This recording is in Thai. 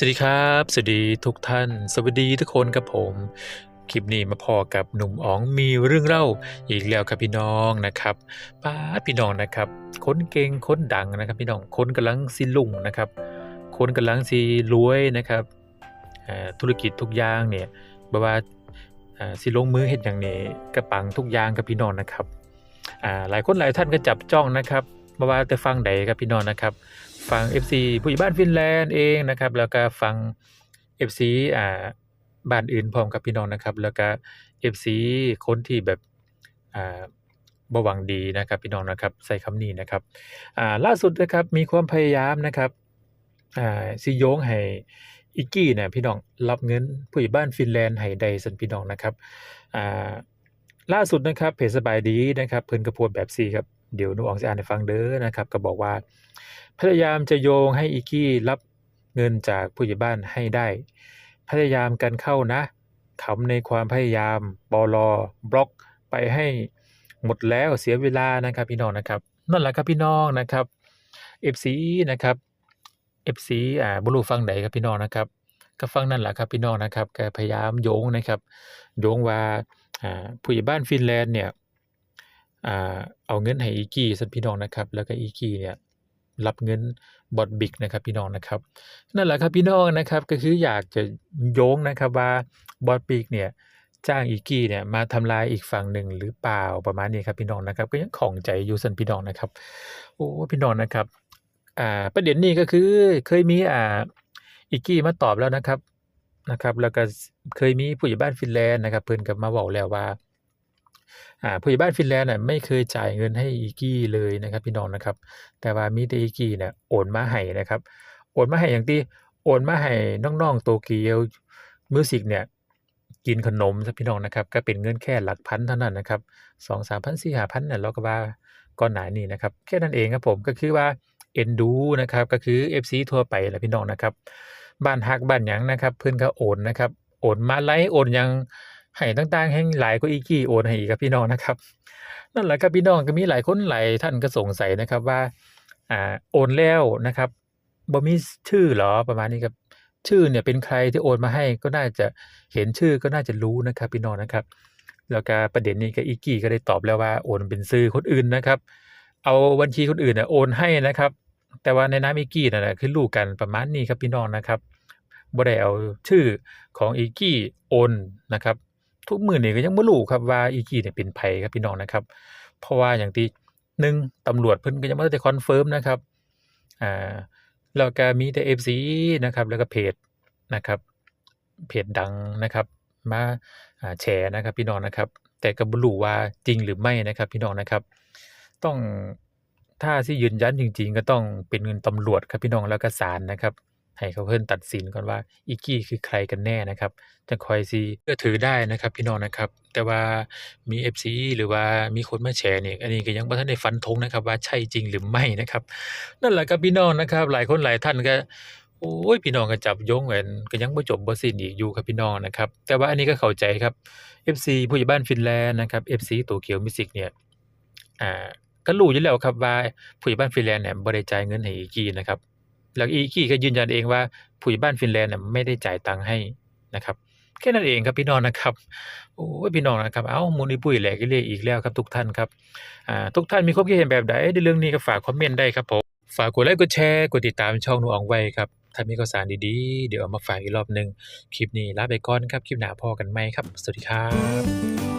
สวัสดีครับ สวัสดีทุกท่าน สวัสดีทุกคนครับผม คลิปนี้มาพอกับหนุ่มอ๋องมีเรื่องเล่าอีกแล้วครับพี่น้องนะครับป้าพี่น้องนะครับคนเก่งคนดังนะครับ พี่น้องคนกำลังสิลุ่งนะครับ คนกำลังสิรวยนะครับธุรกิจทุกอย่างเนี่ยบ่ว่าสิลงมือเฮ็ดหยังนี่กระปังทุกอย่างครับพี่น้องนะครับหลายคนหลายท่านก็จับจ้องนะครับ บ่ว่าแต่ฟังใดครับพี่น้องนะครับ ฟัง FC ผู้ใหญ่บ้านฟินแลนด์เองนะครับ แล้วก็ฟัง FC อ่าบ้านอื่นพร้อมกับพี่น้องนะครับ แล้วก็ FC คนที่แบบอ่าบหวังดีนะครับพี่น้องนะครับใช้คำนี้นะครับอ่าล่าสุดนะครับมีความพยายามนะครับอ่าสิโยงให้อิกกี้เนี่ยพี่น้องรับเงินผู้ใหญ่บ้านฟินแลนด์ให้ได้ซั่นพี่น้องนะครับอ่าล่าสุดนะครับเพจสบายดีนะครับเพิ่นก็โพสต์แบบซีครับ เดี๋ยวนูออกสิอ่านให้ฟังเด้อนะครับ ก็บอกว่า พยายามจะโยงให้อีกี้รับเงินจากผู้ใหญ่บ้านให้ได้ พยายามกันเข้านะขำในความพยายามปลอบล็อกไปให้หมดแล้วเสียเวลานะครับพี่น้องนะครับ นั่นแหละครับพี่น้องนะครับ FC นะครับ FC อ่าบ่รู้ฟังใดครับพี่น้องนะครับก็ฟังนั่นแหละครับพี่น้องนะครับก็พยายามโยงนะครับโยงว่าผู้ใหญ่บ้านฟินแลนด์เนี่ย อ่าเอาเงินให้อีกี้ซั่นพี่น้องนะครับ แล้วก็อีกี้เนี่ยรับเงินบอดบิกนะครับพี่น้องนะครับ นั่นแหละครับพี่น้องนะครับก็คืออยากจะโยงนะครับว่าบอดบิกเนี่ยจ้างอีกี้เนี่ยมาทำลายอีกฝั่งหนึ่งหรือเปล่าประมาณนี้ครับพี่น้องนะครับ ก็ยังของใจอยู่สันพี่น้องนะครับโอ้พี่น้องนะครับอ่าประเด็นนี้ก็คือเคยมีอ่าอีกี้มาตอบแล้วนะครับนะครับ แล้วก็เคยมีผู้ใหญ่บ้านฟินแลนด์นะครับ เพิ่อนก็มาเว้าแล้วว่า ผู้ใหญ่บ้านฟินแลนด์น่ะไม่เคยจ่ายเงินให้อีกี้เลยนะครับ พี่น้องนะครับ แต่ว่ามีแต่อีกี้เนี่ยโอนมาให้นะครับโอนมาให้หยังติโอนมาให้น้องๆ Tokyo Music เนี่ยกินขนมซะพี่น้องนะครับ ก็เป็นเงินแค่หลักพันเท่านั้นนะครับ2-3,000 4-5,000เนี่ยเราก็ว่าก่อนหนานี้นะครับแค่นั้นเองครับผมก็คือว่าเอ็นดูนะครับก็คือ FC ทั่วไปแหละพี่น้องนะครับบ้านฮักบ้านหยังนะครับ เพิ่อนก็โอนนะครับโอนมาไลฟ์โอนยัง ให้ต่างๆแฮ่งหลายกว่าอีกี้โอนให้อีกครับพี่น้องนะครับ นั่นแหละครับพี่น้องก็มีหลายคนหลายท่านก็สงสัยนะครับว่าอ่าโอนแล้วนะครับบ่มีชื่อหรอประมาณนี้ครับชื่อเนี่ยเป็นใครที่โอนมาให้ก็น่าจะเห็นชื่อก็น่าจะรู้นะครับพี่น้องนะครับ แล้วก็ประเด็นนี้ก็อีกี้ก็ได้ตอบแล้วว่าโอนเป็นชื่อคนอื่นนะครับ เอาบัญชีคนอื่นน่ะโอนให้นะครับ แต่ว่าในนามอีกี้นั่นน่ะคือรู้กันประมาณนี้ครับพี่น้องนะครับบ่ได้เอาชื่อของอีกี้โอนนะครับ ทุกมื้อนี้ก็ยังบ่รู้ครับว่าอีกี้เนี่ยเป็นไผครับพี่น้องนะครับ เพราะว่าอย่างที่หนึ่งตำรวจเพิ่นก็ยังบ่ได้คอนเฟิร์มนะครับอ่าแล้วก็มีแต่ FC นะครับ แล้วก็เพจนะครับเพจดังนะครับ มาอ่าแฉนะครับ พี่น้องนะครับ แต่ก็บ่รู้ว่าจริงหรือไม่นะครับ พี่น้องนะครับ ต้องถ้าสิยืนยันจริง ๆ ก็ต้องเป็นเงินตำรวจครับพี่น้องแล้วก็ศาลนะครับ ให้เขาเพิ่นตัดสินก่อนว่าอีกี้คือใครกันแน่นะครับจังค่อยสิเชื่อถือได้นะครับ พี่น้องนะครับ แต่ว่ามี FC หรือว่ามีคนมาแฉนี่อันนี้ก็ยังบ่ทันได้ฟันธงนะครับ ว่าใช่จริงหรือไม่นะครับ นั่นแหละครับพี่น้องนะครับ หลายคนหลายท่านก็โอ้ยพี่น้องก็จับยงกันก็ยังบ่จบบ่สิ้นอีกอยู่ครับพี่น้องนะครับ แต่ว่าอันนี้ก็เข้าใจครับ FC ผู้ใหญ่บ้านฟินแลนด์นะครับ FC Tokyo Music เนี่ยอ่าก็รู้อยู่แล้วครับว่าผู้ใหญ่บ้านฟินแลนด์เนี่ยบ่ได้จ่ายเงินให้อีกี้นะครับ แล้วอีกี้ก็ยืนยันเองว่าผู้ใหญ่บ้านฟินแลนด์น่ะไม่ได้จ่ายตังค์ให้นะครับแค่นั้นเองครับพี่น้องนะครับโอ้ยพี่น้องนะครับเอ้าวมุนอีปุ้ยแหลกอีเหล่อีกแล้วครับทุกท่านครับอ่าทุกท่านมีความคิดเห็นแบบใดในเรื่องนี้ก็ฝากคอมเมนต์ได้ครับผมฝากกดไลค์กดแชร์กดติดตามช่องนูอองไว้ครับถ้ามีข่าวสารดีๆ เดี๋ยวเอามาฝากอีกรอบหนึ่งคลิปนี้ลาไปก่อนครับคลิปหน้าพอกันไหมครับ สวัสดีครับ